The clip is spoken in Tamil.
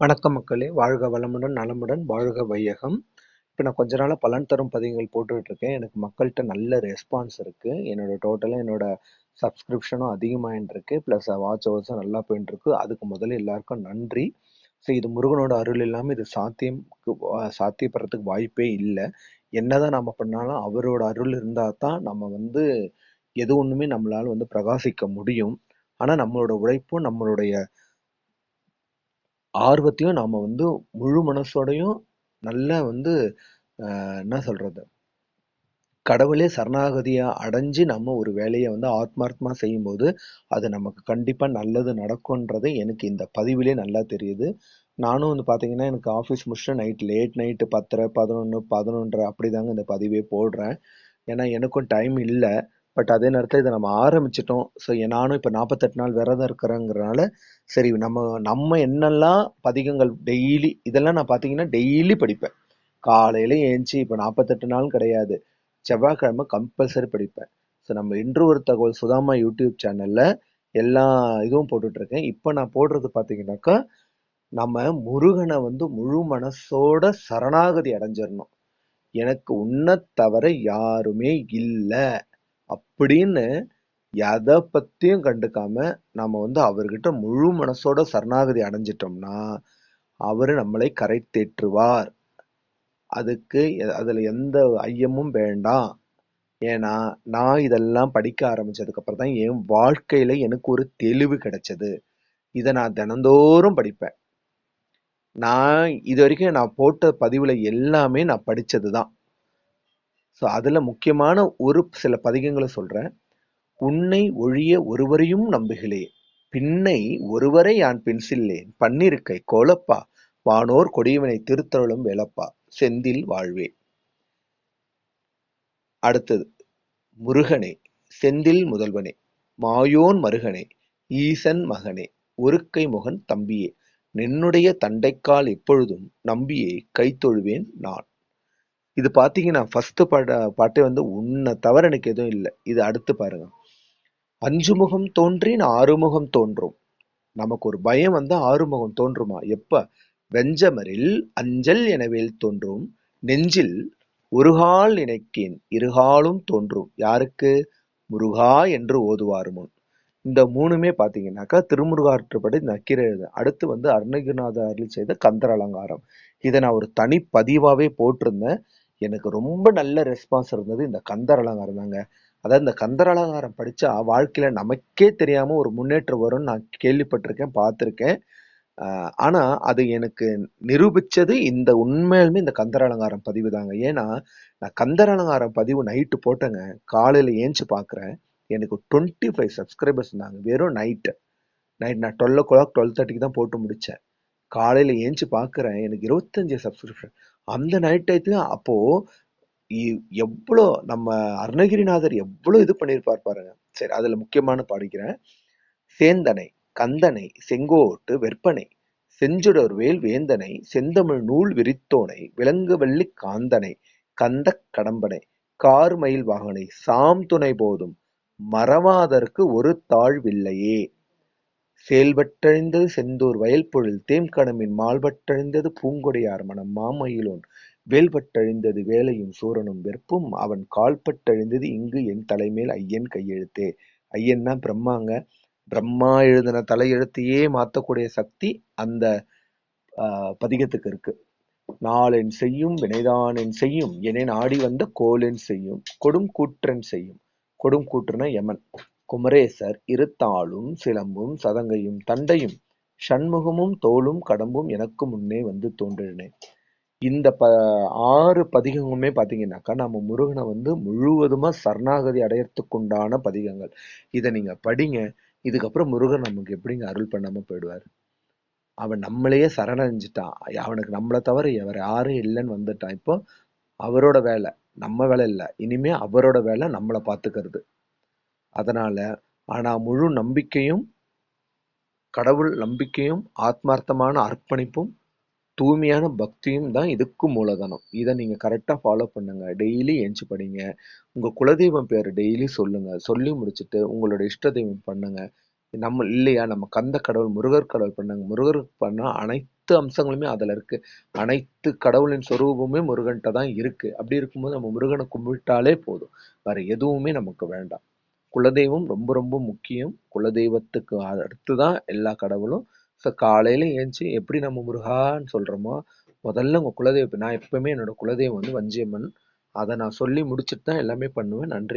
வணக்கம் மக்களே. வாழ்க வளமுடன் நலமுடன் வாழ்க வையகம். இப்போ நான் கொஞ்ச நாளாக பலன் தரும் பதிவுகள் போட்டுக்கிட்டு இருக்கேன் எனக்கு மக்கள்கிட்ட நல்ல ரெஸ்பான்ஸ் இருக்குது என்னோட டோட்டலாக என்னோட சப்ஸ்கிரிப்ஷனும் அதிகமாகிட்டு இருக்கு ப்ளஸ் வாட்ச் ஹவர்ஸும் நல்லா போயிட்டு இருக்கு அதுக்கு முதல்ல எல்லாருக்கும் நன்றி. ஸோ இது முருகனோட அருள் இல்லாமல் இது சாத்தியம் சாத்தியப்படுறதுக்கு வாய்ப்பே இல்லை. என்னதான் நம்ம பண்ணாலும் அவரோட அருள் இருந்தால் தான் நம்ம வந்து எது ஒன்றுமே நம்மளால் வந்து பிரகாசிக்க முடியும். ஆனால் நம்மளோட உழைப்பும் நம்மளுடைய ஆர்வத்தையும் நாம் வந்து முழு மனசோடையும் நல்லா வந்து என்ன சொல்கிறது கடவுளே சரணாகதியை அடைஞ்சு நம்ம ஒரு வேலையை வந்து ஆத்மார்த்தமாக செய்யும்போது அது நமக்கு கண்டிப்பாக நல்லது நடக்கும்ன்றது எனக்கு இந்த பதிவிலே நல்லா தெரியுது. நானும் வந்து பார்த்தீங்கன்னா எனக்கு ஆஃபீஸ் முடிச்சுட்டு நைட் லேட் நைட்டு பத்தரை பதினொன்று பதினொன்றரை அப்படிதாங்க இந்த பதிவே போடுறேன். ஏன்னா எனக்கும் டைம் இல்லை. பட் அதே நேரத்தில் இதை நம்ம ஆரம்பிச்சிட்டோம். ஸோ நானும் இப்போ நாற்பத்தெட்டு நாள் விரதம் இருக்கிறேங்கிறனால சரி நம்ம நம்ம என்னெல்லாம் பதிகங்கள் டெய்லி இதெல்லாம் நான் பார்த்தீங்கன்னா டெய்லி படிப்பேன். காலையில ஏஞ்சி இப்போ நாற்பத்தெட்டு நாள் கிடையாது. செவ்வாய்க்கிழமை கம்பல்சரி படிப்பேன். ஸோ நம்ம இன்று ஒரு தகவல் சுதாமா யூடியூப் சேனலில் எல்லா இதுவும் போட்டுட்ருக்கேன். இப்போ நான் போடுறது பார்த்தீங்கன்னாக்கா நம்ம முருகனை வந்து முழு மனசோட சரணாகதி அடைஞ்சிடணும் எனக்கு உன்னை தவிர யாருமே இல்லை. அப்படின்னு எதை பத்தியும் கண்டுக்காம நம்ம வந்து அவர்கிட்ட முழு மனசோட சரணாகதி அடைஞ்சிட்டோம்னா அவரு நம்மளை கரை தேற்றுவார் அதுக்கு எ- அதுல எந்த ஐயமும் வேண்டாம். ஏன்னா நான் இதெல்லாம் படிக்க ஆரம்பிச்சதுக்கு அப்புறம் தான் என் வாழ்க்கையில எனக்கு ஒரு தெளிவு கிடைச்சது. இதை நான் தினந்தோறும் படிப்பேன். நான் இது வரைக்கும் நான் போட்ட பதிவுல எல்லாமே நான் படிச்சது தான். ஸோ அதில் முக்கியமான ஒரு சில பதிகங்களை சொல்கிறேன் உன்னை ஒழிய ஒருவரையும் நம்புகிலேன் பின்னை ஒருவரை யான் பின்சில்லேன். பன்னிருக்கை கோலப்பா. வானோர் கொடியவனை திருத்தருளும் வேலப்பா. செந்தில் வாழ்வே. அடுத்தது முருகனே. செந்தில் முதல்வனே. மாயோன் மருகனே. ஈசன் மகனே. ஒருக்கை முகன் தம்பியே. நின்னுடைய தண்டைக்கால் எப்பொழுதும் நம்பியை. கைத்தொழுவேன் நான். இது பார்த்தீங்கன்னா ஃபஸ்ட்டு பாட பாட்டே வந்து உன்னை தவிர எனக்கு எதுவும் இல்லை. இது அடுத்து பாருங்க. அஞ்சு முகம் தோன்றின் ஆறுமுகம் தோன்றும். நமக்கு ஒரு பயம் வந்து ஆறுமுகம் தோன்றுமா? எப்ப? வெஞ்சமரில் அஞ்சல் எனவேல் தோன்றும். நெஞ்சில் ஒருகால் நினைக்கேன் இருகாலும் தோன்றும். யாருக்கு? முருகா என்று ஓதுவார் முன். இந்த மூணுமே பார்த்தீங்கன்னாக்கா திருமுருகாற்றுப்படி நக்கீரை எழுது. அடுத்து வந்து அருணகிரிநாத அருள் செய்த கந்தர் அலங்காரம். இதை நான் ஒரு தனி பதிவாகவே போட்டிருந்தேன். எனக்கு ரொம்ப நல்ல ரெஸ்பான்ஸ் இருந்தது. இந்த கந்தர் அலங்காரம் தாங்க. அதாவது இந்த கந்தர் அலங்காரம் படித்தா வாழ்க்கையில் நமக்கே தெரியாமல் ஒரு முன்னேற்றம் வரும்னு நான் கேள்விப்பட்டிருக்கேன் பார்த்துருக்கேன். ஆனால் அது எனக்கு நிரூபித்தது இந்த உண்மையிலுமே இந்த கந்தர் அலங்காரம் பதிவு தாங்க. ஏன்னா நான் கந்தர் அலங்காரம் பதிவு நைட்டு போட்டேங்க. காலையில் ஏஞ்சி பார்க்குறேன் எனக்கு டுவெண்ட்டி ஃபைவ் சப்ஸ்கிரைபர்ஸ் இருந்தாங்க. வெறும் நைட்டு நைட் நான் டுவெல் ஓ கிளாக் டுவெல் தேர்ட்டிக்கு தான் போட்டு முடித்தேன் காலையில் ஏஞ்சி பார்க்குறேன் எனக்கு இருபத்தஞ்சி சப்ஸ்கிரிப்ஷன் அந்த நைட் டயத்துல அப்போ இ- எவ்வளோ நம்ம அருணகிரிநாதர் எவ்வளோ இது பண்ணியிருப்பார் பாருங்க. சரி அதுல முக்கியமான படிக்கிறேன். சேந்தனை கந்தனை செங்கோட்டு வெற்பனை செஞ்சுடர் வேல் வேந்தனை செந்தமிழ் நூல் விரித்தோனை விலங்கு வள்ளி காந்தனை கந்தக் கடம்பனை கார்மயில் வாகனை சாம் துணை போதும் மறவாதற்கு ஒரு தாழ்வில்லையே. செயல்பட்டழிந்தது செந்தூர் வயல்பொழில் தேம்கடமின் மால்பட்டழிந்தது பூங்கொடியார் மனம் மாமயிலோன் வேல்பட்டழிந்தது வேலையும் சூரனும் வெறுப்பும் அவன் கால்பட்டழிந்தது இங்கு என் தலைமேல் ஐயன் கையெழுத்தே. ஐயன்னா பிரம்மாங்க. பிரம்மா எழுதின தலையெழுத்தையே மாத்தக்கூடிய சக்தி அந்த ஆஹ், பதிகத்துக்கு இருக்கு. நாளென் செய்யும் வினைதானென் செய்யும் எனேன் ஆடி வந்த கோலென் செய்யும் கொடும் கூற்றன் செய்யும். கொடும் கூற்றுனா யமன் குமரேசர் இருத்தாளும் சிலம்பும் சதங்கையும் தண்டையும் சண்முகமும் தோளும் கடம்பும் எனக்கு முன்னே வந்து தோன்றினேன் இந்த ப ஆறு பதிகங்களுமே பார்த்தீங்கன்னாக்கா நம்ம முருகனை வந்து முழுவதுமா சரணாகதி அடையறதுக்குண்டான பதிகங்கள். இதை நீங்க படிங்க. இதுக்கப்புறம் முருகன் நமக்கு எப்படிங்க அருள் பண்ணாம போயிடுவார்? அவன் நம்மளையே சரணடைஞ்சிட்டான். அவனுக்கு நம்மளை தவிர எவர் யாரும் இல்லைன்னு வந்துட்டான். இப்போ அவரோட வேலை நம்ம வேலை இல்லை. இனிமே அவரோட வேலை நம்மளை பார்த்துக்கிறது. அதனால் ஆனால் முழு நம்பிக்கையும் கடவுள் நம்பிக்கையும் ஆத்மார்த்தமான அர்ப்பணிப்பும் தூய்மையான பக்தியும் தான் இதுக்கு மூலதனம். இதை நீங்கள் கரெக்டாக ஃபாலோ பண்ணுங்கள் டெய்லி எஞ்சி படிங்க. உங்கள் குலதெய்வம் பேர் டெய்லி சொல்லுங்கள் சொல்லி முடிச்சுட்டு உங்களோட இஷ்ட தெய்வம் பண்ணுங்கள் நம்ம இல்லையா? நம்ம கந்த கடவுள் முருகர் கடவுள் பண்ணாங்க. முருகருக்கு பண்ணால் அனைத்து அனைத்து அம்சங்களுமே அதில் இருக்குது அனைத்து கடவுளின் சொரூபமே முருகன்கிட்ட தான் இருக்குது அப்படி இருக்கும்போது நம்ம முருகனை கும்பிட்டாலே போதும். வேறு எதுவுமே நமக்கு வேண்டாம். குலதெய்வம் ரொம்ப ரொம்ப முக்கியம். குலதெய்வத்துக்கு அடுத்து தான் எல்லா கடவுளும். ஸோ காலையில் ஏஞ்சி எப்படி நம்ம முருகான்னு சொல்கிறோமோ முதல்ல உங்கள் குலதெய்வம் நான் எப்பவுமே என்னோட குலதெய்வம் வந்து வஞ்சியம்மன். அதை நான் சொல்லி முடிச்சுட்டு தான் எல்லாமே பண்ணுவேன். நன்றி.